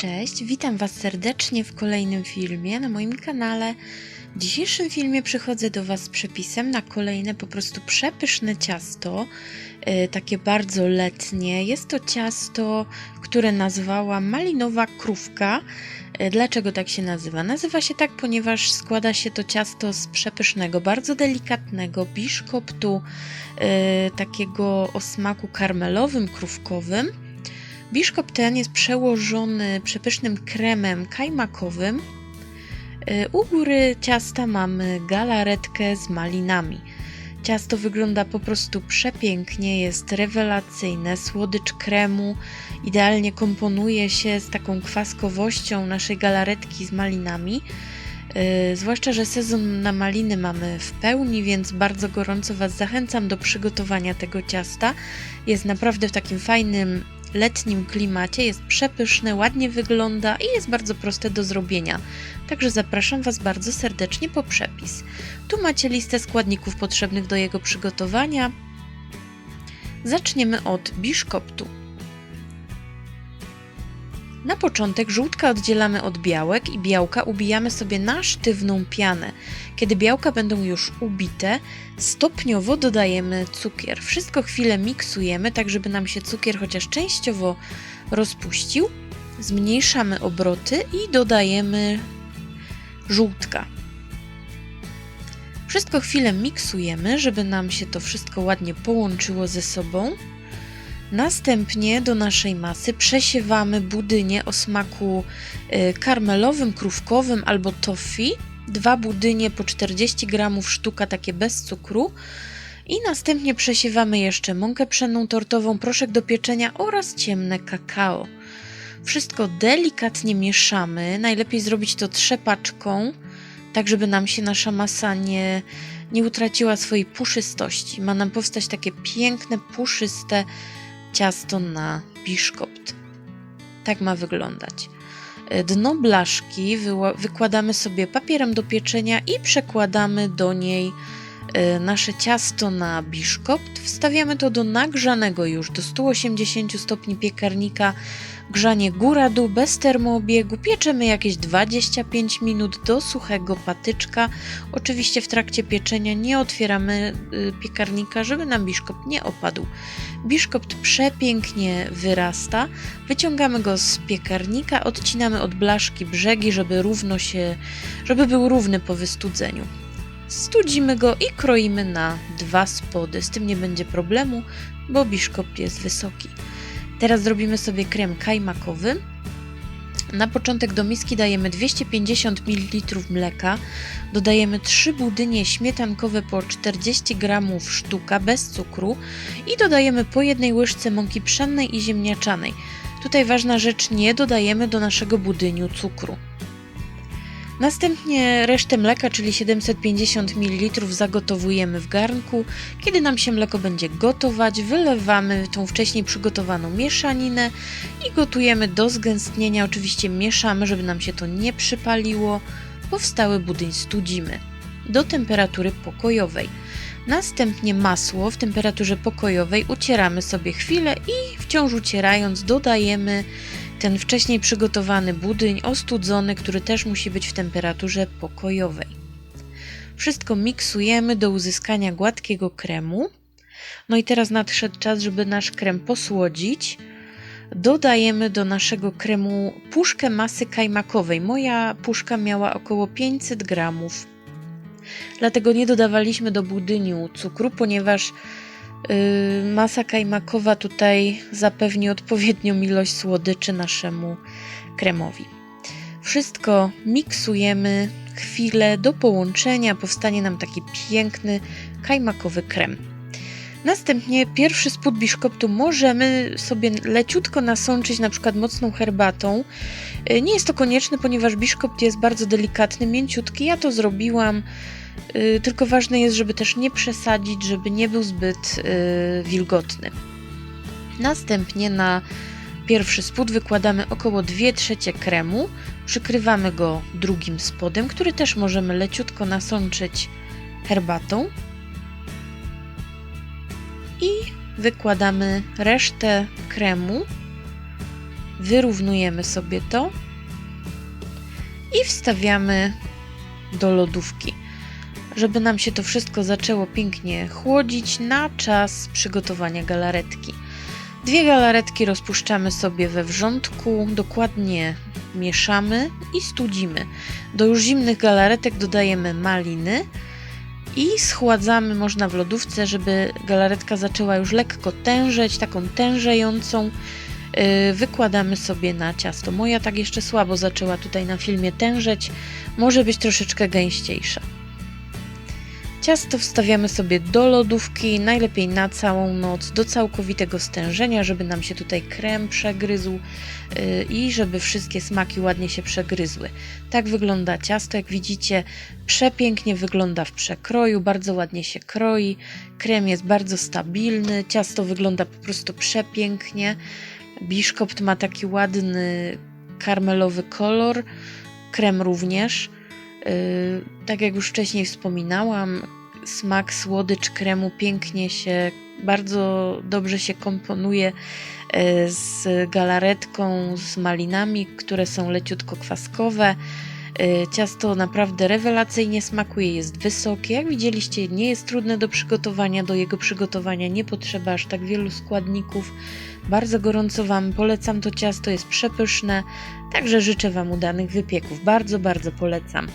Cześć, witam Was serdecznie w kolejnym filmie na moim kanale. W dzisiejszym filmie przychodzę do Was z przepisem na kolejne po prostu przepyszne ciasto, yy, takie bardzo letnie. Jest to ciasto, które nazwałam malinowa krówka. Yy, Dlaczego tak się nazywa? Nazywa się tak, ponieważ składa się to ciasto z przepysznego, bardzo delikatnego biszkoptu, yy, takiego o smaku karmelowym, krówkowym. Biszkop ten jest przełożony przepysznym kremem kajmakowym. Y, U góry ciasta mamy galaretkę z malinami. Ciasto wygląda po prostu przepięknie, jest rewelacyjne. Słodycz kremu idealnie komponuje się z taką kwaskowością naszej galaretki z malinami. Yy, zwłaszcza, że sezon na maliny mamy w pełni, więc bardzo gorąco Was zachęcam do przygotowania tego ciasta. Jest naprawdę w takim fajnym letnim klimacie, jest przepyszne, ładnie wygląda i jest bardzo proste do zrobienia. Także zapraszam Was bardzo serdecznie po przepis. Tu macie listę składników potrzebnych do jego przygotowania. Zaczniemy od biszkoptu. Na początek żółtka oddzielamy od białek i białka ubijamy sobie na sztywną pianę. Kiedy białka będą już ubite, stopniowo dodajemy cukier. Wszystko chwilę miksujemy, tak żeby nam się cukier chociaż częściowo rozpuścił. Zmniejszamy obroty i dodajemy żółtka. Wszystko chwilę miksujemy, żeby nam się to wszystko ładnie połączyło ze sobą. Następnie do naszej masy przesiewamy budynie o smaku y, karmelowym, krówkowym albo toffee. Dwa budynie po 40 gramów sztuka, takie bez cukru. I następnie przesiewamy jeszcze mąkę pszenną tortową, proszek do pieczenia oraz ciemne kakao. Wszystko delikatnie mieszamy. Najlepiej zrobić to trzepaczką, tak żeby nam się nasza masa nie, nie utraciła swojej puszystości. Ma nam powstać takie piękne, puszyste ciasto na biszkopt. Tak ma wyglądać. Dno blaszki wykładamy sobie papierem do pieczenia i przekładamy do niej nasze ciasto na biszkopt. Wstawiamy to do nagrzanego już do 180 stopni piekarnika. Grzanie góra-dół bez termoobiegu. Pieczemy jakieś 25 minut do suchego patyczka. Oczywiście w trakcie pieczenia nie otwieramy piekarnika, żeby nam biszkopt nie opadł. Biszkopt przepięknie wyrasta. Wyciągamy go z piekarnika, odcinamy od blaszki brzegi, żeby równo się, żeby był równy po wystudzeniu. Studzimy go i kroimy na dwa spody. Z tym nie będzie problemu, bo biszkop jest wysoki. Teraz zrobimy sobie krem kajmakowy. Na początek do miski dajemy 250 ml mleka, dodajemy 3 budynie śmietankowe po 40 g sztuka bez cukru i dodajemy po jednej łyżce mąki pszennej i ziemniaczanej. Tutaj ważna rzecz, nie dodajemy do naszego budyniu cukru. Następnie resztę mleka, czyli 750 ml, zagotowujemy w garnku. Kiedy nam się mleko będzie gotować, wylewamy tą wcześniej przygotowaną mieszaninę i gotujemy do zgęstnienia. Oczywiście mieszamy, żeby nam się to nie przypaliło. Powstały budyń studzimy do temperatury pokojowej. Następnie masło w temperaturze pokojowej ucieramy sobie chwilę i wciąż ucierając dodajemy ten wcześniej przygotowany budyń ostudzony, który też musi być w temperaturze pokojowej. Wszystko miksujemy do uzyskania gładkiego kremu. No i teraz nadszedł czas, żeby nasz krem posłodzić. Dodajemy do naszego kremu puszkę masy kajmakowej. Moja puszka miała około 500 gramów. Dlatego nie dodawaliśmy do budyniu cukru, ponieważ masa kajmakowa tutaj zapewni odpowiednią ilość słodyczy naszemu kremowi. Wszystko miksujemy chwilę do połączenia, powstanie nam taki piękny kajmakowy krem. Następnie pierwszy spód biszkoptu możemy sobie leciutko nasączyć na przykład mocną herbatą. Yy, nie jest to konieczne, ponieważ biszkopt jest bardzo delikatny, mięciutki. Ja to zrobiłam Y, tylko ważne jest, żeby też nie przesadzić, żeby nie był zbyt y, wilgotny. Następnie na pierwszy spód wykładamy około 2 trzecie kremu, przykrywamy go drugim spodem, który też możemy leciutko nasączyć herbatą i wykładamy resztę kremu Wyrównujemy sobie to i wstawiamy do lodówki, żeby nam się to wszystko zaczęło pięknie chłodzić na czas przygotowania galaretki. Dwie galaretki rozpuszczamy sobie we wrzątku, dokładnie mieszamy i studzimy. Do już zimnych galaretek dodajemy maliny i schładzamy można w lodówce, żeby galaretka zaczęła już lekko tężeć, taką tężejącą. Yy, Wykładamy sobie na ciasto. Moja tak jeszcze słabo zaczęła tutaj na filmie tężeć, może być troszeczkę gęściejsza. Ciasto wstawiamy sobie do lodówki, najlepiej na całą noc, do całkowitego stężenia, żeby nam się tutaj krem przegryzł yy, i żeby wszystkie smaki ładnie się przegryzły. Tak wygląda ciasto, jak widzicie, przepięknie wygląda w przekroju, bardzo ładnie się kroi, krem jest bardzo stabilny, ciasto wygląda po prostu przepięknie. Biszkopt ma taki ładny karmelowy kolor, krem również. Yy, tak jak już wcześniej wspominałam, smak słodycz kremu pięknie się, bardzo dobrze się komponuje yy, z galaretką, z malinami, które są leciutko kwaskowe. Yy, Ciasto naprawdę rewelacyjnie smakuje, jest wysokie. Jak widzieliście, nie jest trudne do przygotowania. Do jego przygotowania nie potrzeba aż tak wielu składników. Bardzo gorąco Wam polecam to ciasto, jest przepyszne. Także życzę Wam udanych wypieków. Bardzo, bardzo polecam.